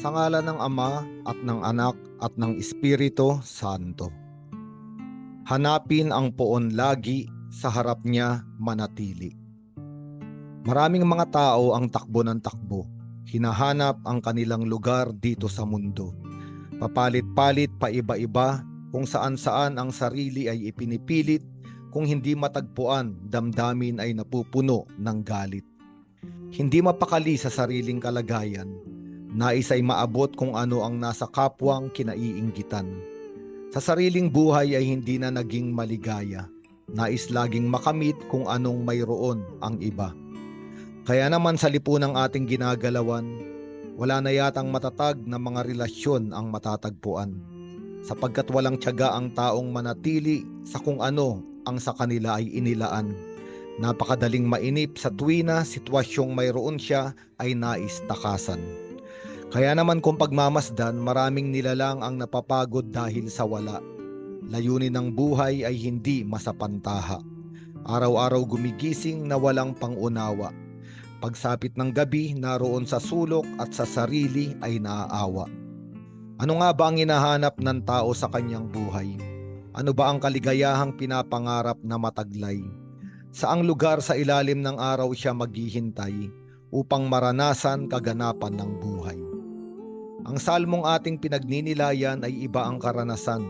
Sa ngala ng Ama at ng Anak at ng Espiritu Santo. Hanapin ang poon lagi sa harap niya manatili. Maraming mga tao ang takbo ng takbo. Hinahanap ang kanilang lugar dito sa mundo. Papalit-palit pa iba-iba kung saan-saan ang sarili ay ipinipilit kung hindi matagpuan, damdamin ay napupuno ng galit. Hindi mapakali sa sariling kalagayan, nais ay maabot kung ano ang nasa kapwang kinaiinggitan. Sa sariling buhay ay hindi na naging maligaya, nais laging makamit kung anong mayroon ang iba. Kaya naman sa lipunang ating ginagalawan, wala na yatang matatag na mga relasyon ang matatagpuan sapagkat walang tiyaga ang taong manatili sa kung ano ang sa kanila ay inilaan. Napakadaling mainip sa tuwi na sitwasyong mayroon siya ay nais takasan. Kaya naman kung pagmamasdan, maraming nilalang ang napapagod dahil sa wala. Layunin ng buhay ay hindi masapantaha. Araw-araw gumigising na walang pangunawa. Pagsapit ng gabi, naroon sa sulok at sa sarili ay naaawa. Ano nga ba ang hinahanap ng tao sa kanyang buhay? Ano ba ang kaligayahang pinapangarap na mataglay? Saang lugar sa ilalim ng araw siya maghihintay upang maranasan kaganapan ng buhay? Ang salmong ating pinagninilayan ay iba ang karanasan.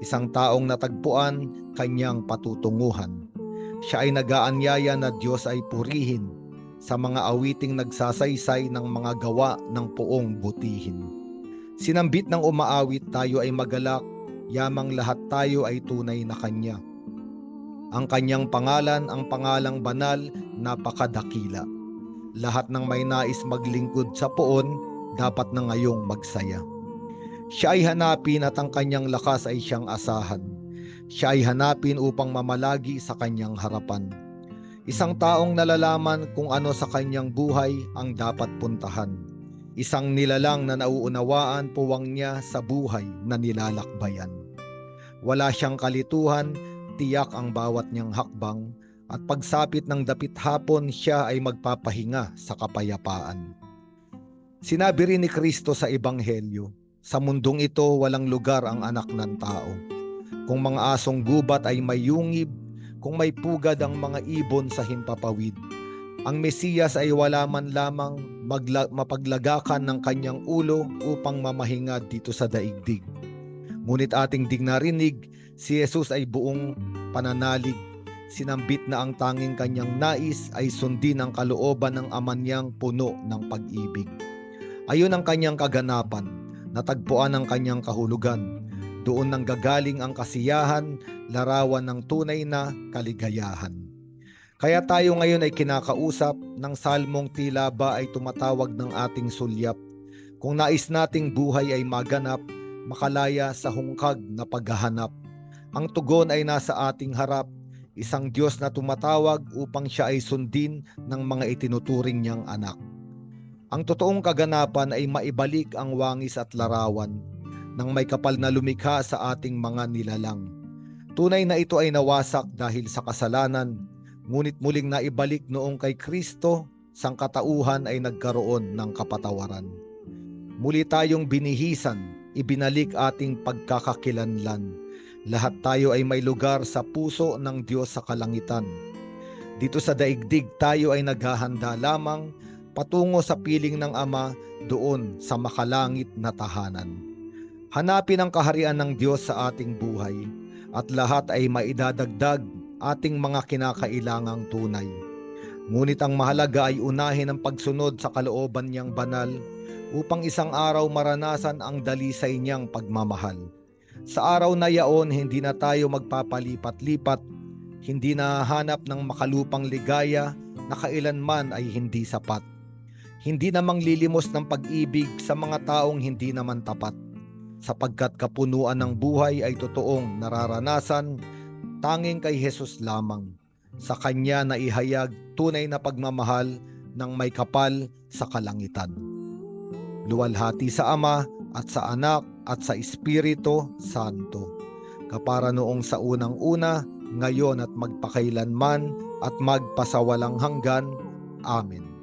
Isang taong natagpuan, kanyang patutunguhan. Siya ay nagaanyaya na Diyos ay purihin sa mga awiting nagsasaysay ng mga gawa ng puong butihin. Sinambit ng umaawit tayo ay magalak, yamang lahat tayo ay tunay na Kanya. Ang Kanyang pangalan, ang pangalang banal, napakadakila. Lahat ng may nais maglingkod sa poon, dapat na ngayong magsaya. Siya ay hanapin at ang Kanyang lakas ay siyang asahan. Siya ay hanapin upang mamalagi sa Kanyang harapan. Isang taong nalalaman kung ano sa kanyang buhay ang dapat puntahan Isang nilalang na nauunawaan puwang niya sa buhay na nilalakbayan. Wala siyang kalituhan, tiyak ang bawat niyang hakbang, at pagsapit ng dapit hapon siya ay magpapahinga sa kapayapaan. Sinabi rin ni Kristo sa Ebanghelyo, sa mundong ito walang lugar ang anak ng tao. Kung mga asong gubat ay may yungib, kung may pugad ang mga ibon sa himpapawid, ang Mesiyas ay wala man lamang magla- mapaglagakan ng kanyang ulo upang mamahinga dito sa daigdig. Ngunit ating dig narinig, si Jesus ay buong pananalig. Sinambit na ang tanging kanyang nais ay sundin ang kalooban ng ama niyang puno ng pag-ibig. Ayon ang kanyang kaganapan, natagpuan ang kanyang kahulugan. Doon nang gagaling ang kasiyahan, larawan ng tunay na kaligayahan. Kaya tayo ngayon ay kinakausap ng salmong tila ba ay tumatawag ng ating sulyap. Kung nais nating buhay ay maganap, makalaya sa hungkag na paghahanap. Ang tugon ay nasa ating harap, isang Diyos na tumatawag upang siya ay sundin ng mga itinuturing niyang anak. Ang totoong kaganapan ay maibalik ang wangis at larawan ng may kapal na lumikha sa ating mga nilalang. Tunay na ito ay nawasak dahil sa kasalanan ngunit muling naibalik noong kay Kristo, sang katauhan ay nagkaroon ng kapatawaran. Muli tayong binihisan, ibinalik ating pagkakakilanlan. Lahat tayo ay may lugar sa puso ng Diyos sa kalangitan. Dito sa daigdig tayo ay naghahanda lamang patungo sa piling ng Ama doon sa makalangit na tahanan. Hanapin ang kaharian ng Diyos sa ating buhay at lahat ay maidadagdag ating mga kinakailangang tunay. Ngunit ang mahalaga ay unahin ang pagsunod sa kalooban niyang banal upang isang araw maranasan ang dalisay niyang pagmamahal. Sa araw na yaon, hindi na tayo magpapalipat-lipat, hindi na hanap ng makalupang ligaya na kailanman ay hindi sapat. Hindi na manglilimos ng pag-ibig sa mga taong hindi naman tapat sapagkat kapunuan ng buhay ay totoong nararanasan tanging kay Jesus lamang. Sa Kanya na ihayag tunay na pagmamahal ng may kapal sa kalangitan. Luwalhati sa Ama at sa Anak at sa Espiritu Santo. Kapara noong sa unang-una, ngayon at magpakailanman at magpasawalang hanggan. Amen.